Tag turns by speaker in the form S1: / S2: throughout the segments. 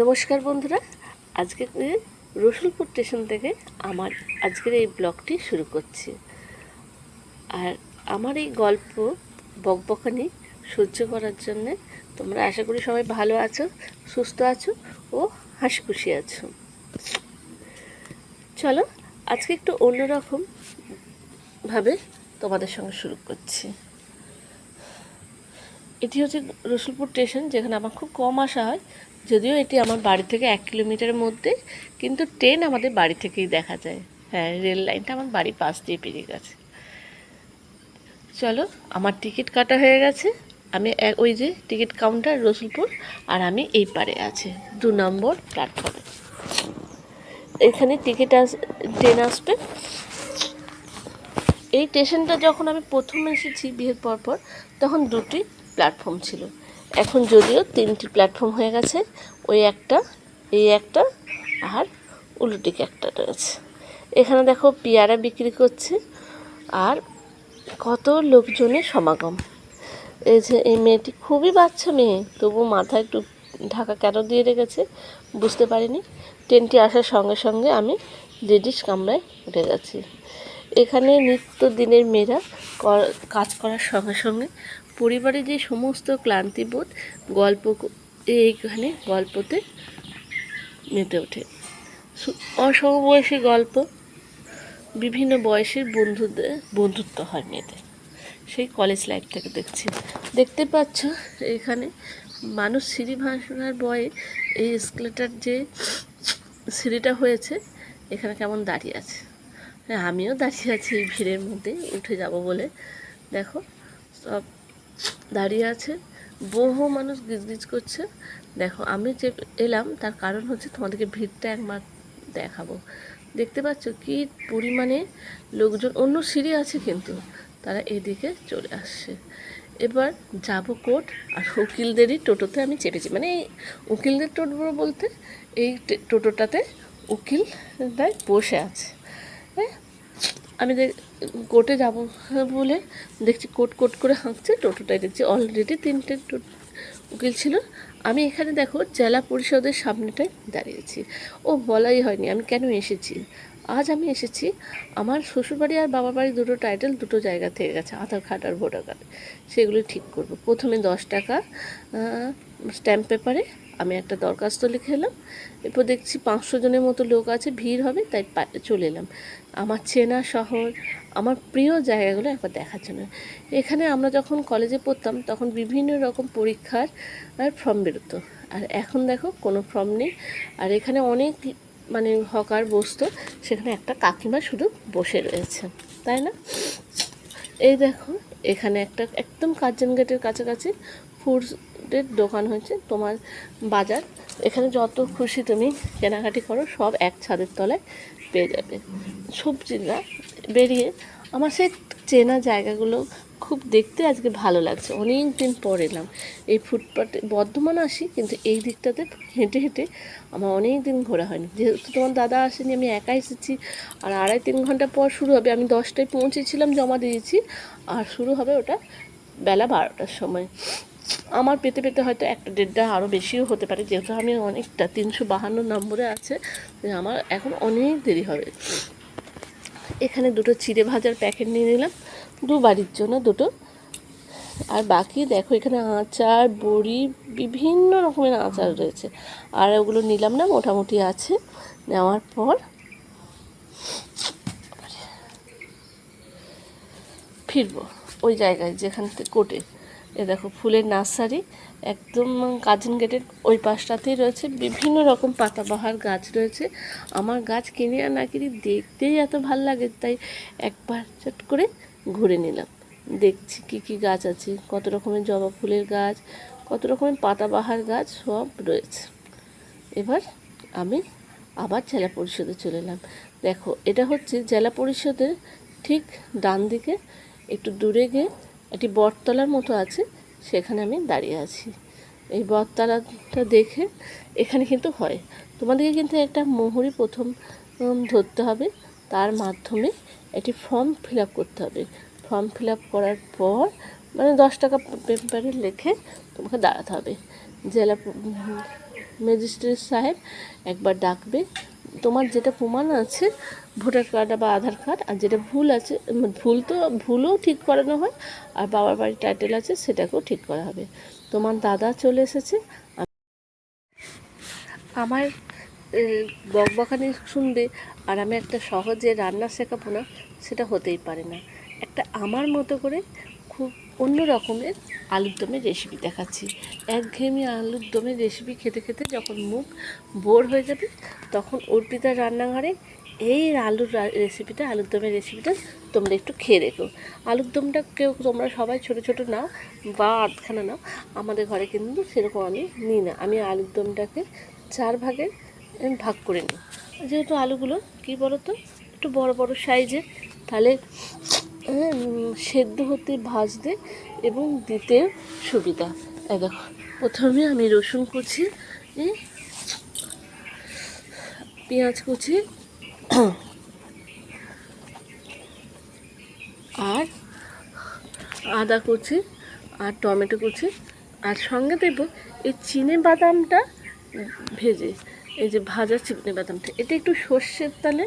S1: নমস্কার বন্ধুরা, আজকে রসুলপুর স্টেশন থেকে আমার আজকের এই ব্লগটি শুরু করছি। আর আমার এই গল্প বকবকানি সহ্য করার জন্যে তোমরা আশা করি সবাই ভালো আছো, সুস্থ আছো ও হাসি খুশি আছো। চলো, আজকে একটু অন্যরকম ভাবে তোমাদের সঙ্গে শুরু করছি। এটি হচ্ছে রসুলপুর স্টেশন, যেখানে আমার খুব কম আসা হয় যদিও এটি আমার বাড়ি থেকে এক কিলোমিটারের মধ্যে, কিন্তু ট্রেন আমাদের বাড়ি থেকেই দেখা যায়। হ্যাঁ রেল লাইনটা আমার বাড়ির পাশ দিয়ে পেরিয়ে গেছে। চলো, আমার টিকিট কাটা হয়ে গেছে। আমি ওই যে টিকিট কাউন্টার, রসুলপুর, আর আমি এই পারে আছে, দু নম্বর প্ল্যাটফর্মে। এখানে টিকিট আস, ট্রেন আসবে। এই স্টেশনটা যখন আমি প্রথম এসেছি বিয়ের পর পর তখন দুটি প্ল্যাটফর্ম ছিল। এখন যদিও তিনটি প্ল্যাটফর্ম হয়ে গেছে, ওই একটা, এই একটা, আর উল্টো একটা রয়েছে। এখানে দেখো পেয়ারা বিক্রি করছে, আর কত লোকজনের সমাগম। এই যে এই মেয়েটি খুবই বাচ্চা মেয়ে, তবু মাথায় একটু ঢাকা কেন দিয়ে রেখেছে, বুঝতে পারিনি। ট্রেনটি আসার সঙ্গে সঙ্গে আমি লেডিস কামরায় উঠে গেছি। এখানে নিত্য দিনের মেয়েরা কাজ করার সঙ্গে সঙ্গে পরিবারে যে সমস্ত ক্লান্তিবোধ গল্প এইখানে গল্পতে মেতে ওঠে। অসমবয়সী গল্প বিভিন্ন বয়সের বন্ধুদের বন্ধুত্ব হয় মেয়েদের। সেই কলেজ লাইফ থেকে দেখছি। দেখতে পাচ্ছ এখানে মানুষ সিঁড়ি ভাঙার বয়ে এই স্কেলেটার যে সিঁড়িটা হয়েছে, এখানে কেমন দাঁড়িয়ে আছে। হ্যাঁ আমিও দাঁড়িয়ে আছি এই ভিড়ের মধ্যে, উঠে যাব বলে। দেখো, সব দাঁড়িয়ে আছে। বহু মানুষ গিজগিজ করছে। দেখো, আমি যে এলাম, তার কারণ হচ্ছে তোমাদেরকে ভিড়টা একবার দেখাবো। দেখতে পাচ্ছ কি পরিমাণে লোকজন, অন্য সিঁড়ি আছে কিন্তু, তারা এদিকে চলে আসছে। এবার যাব কোর্ট, আর উকিলদেরই টোটোতে আমি চেপেছি। মানে এই উকিলদের টোটো বলতে, এই টোটোটাতে উকিলরাই বসে আছে। হ্যাঁ? আমি কোর্টে যাব বলে দেখছি কোট কোট করে হাঁকছে, টোটোটাই দেখছি অলরেডি তিনটে উকিল ছিল। আমি এখানে দেখো জেলা পরিষদের সামনেটায় দাঁড়িয়েছি। ও বলাই হয়নি, আমি কেন এসেছি? আজ আমি এসেছি, আমার শ্বশুরবাড়ি আর বাবার বাড়ি দুটো টাইটেল দুটো জায়গা থেকে গেছে, আধার কার্ড আর ভোটার কার্ড সেগুলো ঠিক করব। প্রথমে দশ টাকা স্ট্যাম্প পেপারে আমি একটা দরখাস্ত লিখে এলাম। এরপর দেখছি পাঁচশো জনের মতো লোক আছে, ভিড় হবে, তাই চলে এলাম। আমার চেনা শহর, আমার প্রিয় জায়গাগুলো একবার দেখার জন্য। এখানে আমরা যখন কলেজে পড়তাম, তখন বিভিন্ন রকম পরীক্ষার, আর ফর্ম বেরোতো। আর এখন দেখো, কোনো ফর্ম নেই। আর এখানে অনেক মানে হকার বসতো, সেখানে একটা কাকিমা শুধু বসে রয়েছে, তাই না? এই দেখো, এখানে একটা একদম কার্জন গেটের কাছাকাছি ফুডের দোকান হয়েছে তোমার বাজার। এখানে যত খুশি তুমি কেনাকাটি করো, সব এক ছাদের তলায় পেয়ে যাবে। সবজিরা বেরিয়ে আমার সেই চেনা জায়গাগুলো খুব দেখতে আজকে ভালো লাগছে। অনেক দিন পর এলাম। এই ফুটপাতে বর্ধমান আসি, কিন্তু এই দিকটাতে হেঁটে হেঁটে আমার অনেক দিন ঘোরা হয়নি। যেহেতু তোমার দাদা আসেনি, আমি একা এসেছি, আর আড়াই তিন ঘণ্টা পর শুরু হবে। আমি দশটায় পৌঁছেছিলাম, জমা দিয়েছি, আর শুরু হবে ওটা বেলা বারোটার সময়। আমার পেতে পেতে হয়তো একটা দেড়টা আরও বেশিও হতে পারে, যেহেতু আমি অনেকটা তিনশো বাহান্ন নম্বরে আছে আমার এখন অনেক দেরি হবে। এখানে দুটো চিড়ে ভাজার প্যাকেট নিয়ে নিলাম, দু বাড়ির জন্য দুটো। আর বাকি দেখো এখানে আচার, বড়ি, বিভিন্ন রকমের আচার রয়েছে। আর ওগুলো নিলাম না, মোটামুটি আছে, নেওয়ার পর ফিরবো ওই জায়গায় যেখান থেকে কোটে। এ দেখো, ফুলের নার্সারি, একদম কাজিন গেটের ওই পাশটাতেই রয়েছে। বিভিন্ন রকম পাতাবাহার গাছ রয়েছে। আমার গাছ কিনে আর না কিনি দেখতেই এত ভালো লাগে, তাই একবার চট করে ঘুরে নিলাম। দেখছি কি কি গাছ আছে, কত রকমের জবা ফুলের গাছ, কত রকমের পাতাবাহার গাছ সব রয়েছে। এবার আমি আবার জেলা পরিষদে চলে এলাম। দেখো, এটা হচ্ছে জেলা পরিষদের ঠিক ডান দিকে একটু দূরে গিয়ে একটি বটতলার মতো আছে, সেখানে আমি দাঁড়িয়ে আছি। এই বটতলাটা দেখে এখানে কিন্তু হয়। তোমাদেরকে কিন্তু একটা মোহরি প্রথম ধরতে হবে। তার মাধ্যমে একটি ফর্ম ফিল করতে হবে। ফর্ম ফিল করার পর মানে দশ টাকা পেপারে লিখে তোমাকে দাঁড়াতে হবে। জেলা ম্যাজিস্ট্রেট সাহেব একবার ডাকবে তোমার যেটা প্রমাণ আছে ভোটার কার্ড বা আধার কার্ড আর যেটা ভুল আছে ভুল তো ভুলও ঠিক করানো হয় আর বাবার বাড়ির টাইটেল আছে সেটাকেও ঠিক করা হবে। তোমার দাদা চলে এসেছে। আমার আহ, বকবকানি শুনবে আর আমি একটা সহজে রান্না শেখাবো না সেটা হতেই পারে না। একটা আমার মতো করে খুব অন্য রকমের আলুর দমের রেসিপি দেখাচ্ছি। একঘেয়েমি আলুর দমের রেসিপি খেতে খেতে যখন মুখ বোর হয়ে যাবে, তখন অর্পিতার রান্নাঘরে এই আলুর রেসিপিটা আলুর দমের রেসিপিটা তোমরা একটু খেয়ে রেখো। আলুর দমটা কেউ, তোমরা সবাই ছোট ছোট নাও বা আধখানা নাও, আমাদের ঘরে কিন্তু সেরকম আমি নিই না। আমি আলুর দমটাকে চার ভাগে ভাগ করে নিই। যেহেতু আলুগুলো, কী বলো তো একটু বড় বড় সাইজের, তাহলে সেদ্ধ হতে ভাজতে এবং দিতে সুবিধা। দেখো, প্রথমে আমি রসুন কুচি পেঁয়াজ কুচি, আর আদা কুচি, আর টমেটো কুচি, আর সঙ্গে দেব এই চিনে বাদামটা ভেজে। এই যে ভাজা চিনে বাদামটা, এটা একটু সর্ষের তালে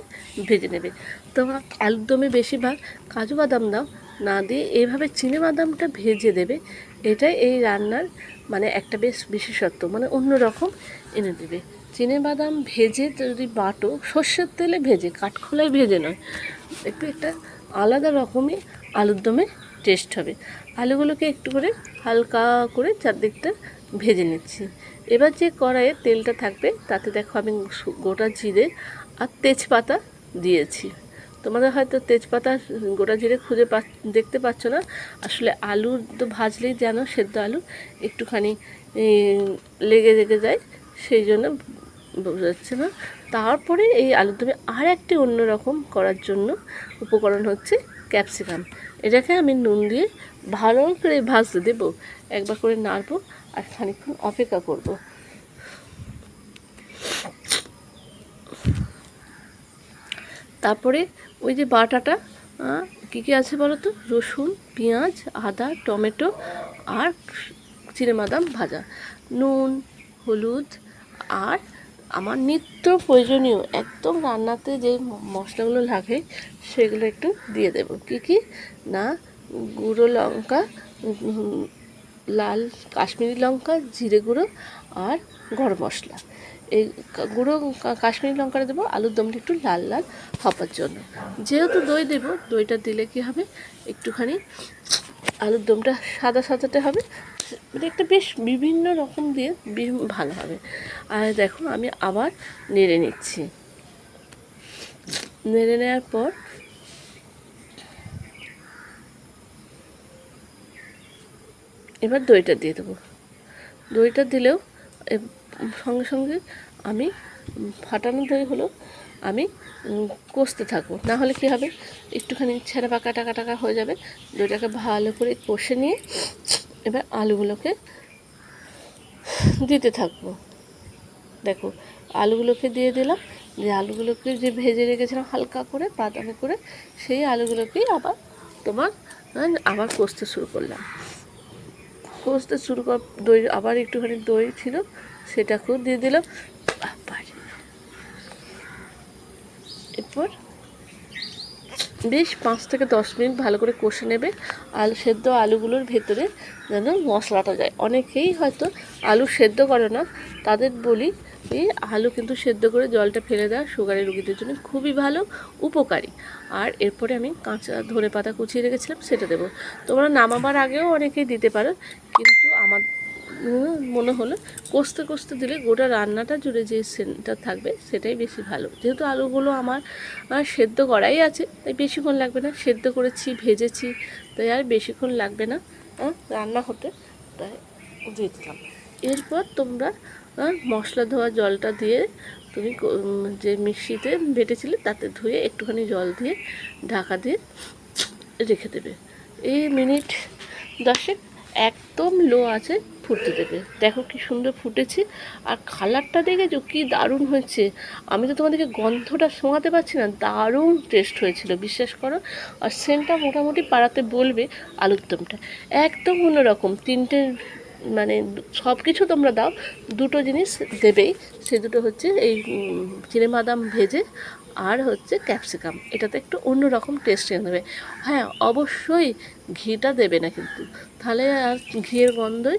S1: ভেজে নেবে। তোমার দমে বেশিরভাগ কাজু বাদাম দাও, না দিয়ে এইভাবে চিনে বাদামটা ভেজে দেবে। এটাই এই রান্নার মানে একটা বেশ বিশেষত্ব মানে অন্য রকম এনে দেবে। চিনে বাদাম ভেজে যদি বাটো, সর্ষের তেলে ভেজে, কাঠখোলায় ভেজে নয়, একটু একটা আলাদা রকমই আলুর দমে টেস্ট হবে। আলুগুলোকে একটু করে হালকা করে চারদিকটা ভেজে নিচ্ছি। এবার যে কড়াইয়ে তেলটা থাকবে, তাতে দেখো আমি গোটা জিরে আর তেজপাতা দিয়েছি। তোমাদের হয়তো তেজপাতা গোটা জিরে খুঁজে পা, দেখতে পাচ্ছ না। আসলে আলু তো ভাজলেই যেন সেদ্ধ আলু একটুখানি লেগে লেগে যায়, সেই জন্য বোঝা যাচ্ছে না। তারপরে এই আলুর দমে আর একটি অন্যরকম করার জন্য উপকরণ হচ্ছে ক্যাপসিকাম। এটাকে আমি নুন দিয়ে ভালো করে ভাজতে দেবো। একবার করে নাড়বো আর খানিকক্ষণ অপেক্ষা করব। তারপরে ওই যে বাটাটা কী কী আছে বলো তো? রসুন, পেঁয়াজ, আদা, টমেটো আর চিনেবাদাম ভাজা। নুন, হলুদ আর আমার নিত্য প্রয়োজনীয় একদম রান্নাতে যে মশলাগুলো লাগে, সেগুলো একটু দিয়ে দেব। কি কি? না, গুঁড়ো লঙ্কা লাল কাশ্মীরি লঙ্কা, জিরে গুঁড়ো আর গরম মশলা। এই গুঁড়ো কাশ্মীরি লঙ্কাটা দেবো, আলুর দমটা একটু লাল লাল হবার জন্য। যেহেতু দই দেবো, দইটা দিলে কি হবে? একটুখানি আলুর দমটা সাদা সাদাতে হবে মানে একটা বেশ বিভিন্ন রকম দিয়ে ভালো হবে। আর দেখো, আমি আবার নেড়ে নিচ্ছি। নেড়ে নেওয়ার পর এবার দইটা দিয়ে দেবো। দইটা দিলেও সঙ্গে সঙ্গে আমি ফাটানো দই হলো আমি কষতে থাকব। না হলে কী হবে? একটুখানি ছেঁড়া পাকা টাকা টাকা হয়ে যাবে। দইটাকে ভালো করে কষে নিয়ে এবার আলুগুলোকে দিতে থাকব। দেখো, আলুগুলোকে দিয়ে দিলাম। যে আলুগুলোকে যে ভেজে রেখেছিলাম হালকা করে, বাদামি করে, সেই আলুগুলোকেই আবার তোমার আবার কষতে শুরু করলাম। কষতে শুরু কর, দই আবার একটুখানি দই ছিল সেটাকেও দিয়ে বাবারে। এরপর বেশ পাঁচ থেকে দশ মিনিট ভালো করে কষে নেবে। আলু সেদ্ধ আলুগুলোর ভেতরে যেন মশলাটা যায়। অনেকেই হয়তো আলু সেদ্ধ করে না। তাদের বলি এই আলু কিন্তু সেদ্ধ করে জলটা ফেলে দেওয়া সুগারের রুগীদের জন্য খুবই ভালো, উপকারী। আর এরপরে আমি কাঁচা ধনে পাতা কুচিয়ে রেখেছিলাম, সেটা দেবো। তোমরা নামাবার আগেও অনেকেই দিতে পারো, কিন্তু আমার মনে হলো। কষতে কষতে দিলে গোটা রান্নাটা জুড়ে যে সেন্টটা থাকবে, সেটাই বেশি ভালো। যেহেতু আলুগুলো আমার সেদ্ধ করাই আছে, তাই বেশিক্ষণ লাগবে না। সেদ্ধ করেছি, ভেজেছি, তাই আর বেশিক্ষণ লাগবে না। রান্না হতে, তাই দিয়ে দিলাম। এরপর তোমরা মশলা ধোয়া জলটা দিয়ে তুমি যে মিক্সিতে বেটেছিলে, তাতে ধুয়ে একটুখানি জল দিয়ে ঢাকা দিয়ে রেখে দেবে। এই মিনিট দশেক একদম লো আছে ফুটতে দেবে দেখো কি সুন্দর ফুটেছে। আর কালারটা দেখেছ কী দারুণ হয়েছে। আমি তো তোমাদেরকে গন্ধটা শোঁয়াতে পারছি না, দারুণ টেস্ট হয়েছিল, বিশ্বাস করো। আর সেন্টটা মোটামুটি পাড়াতে বলবে আলুর দমটা একদম অন্যরকম, তিনটে মানে সব কিছু তোমরা দাও, দুটো জিনিস দেবেই। সে দুটো হচ্ছে এই চিনে বাদাম ভেজে আর হচ্ছে ক্যাপসিকাম। এটাতে একটু অন্যরকম টেস্ট এনে দেবে। হ্যাঁ অবশ্যই ঘিটা দেবে না কিন্তু। তাহলে আর ঘিয়ের গন্ধই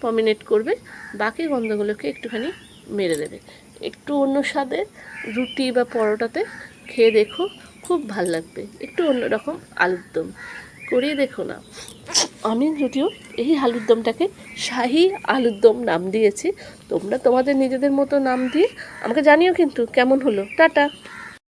S1: পমিনেট করবে। বাকি গন্ধগুলোকে একটুখানি মেরে দেবে। একটু অন্য স্বাদে, রুটি বা পরোটাতে খেয়ে দেখো, খুব ভালো লাগবে। একটু অন্যরকম আলুর দম করিয়ে দেখো না। আমি যদিও এই আলুর দমটাকে শাহি আলুর দম নাম দিয়েছি, তোমরা তোমাদের নিজেদের মতো নাম দিয়ে আমাকে জানিও কিন্তু কেমন হলো। টাটা।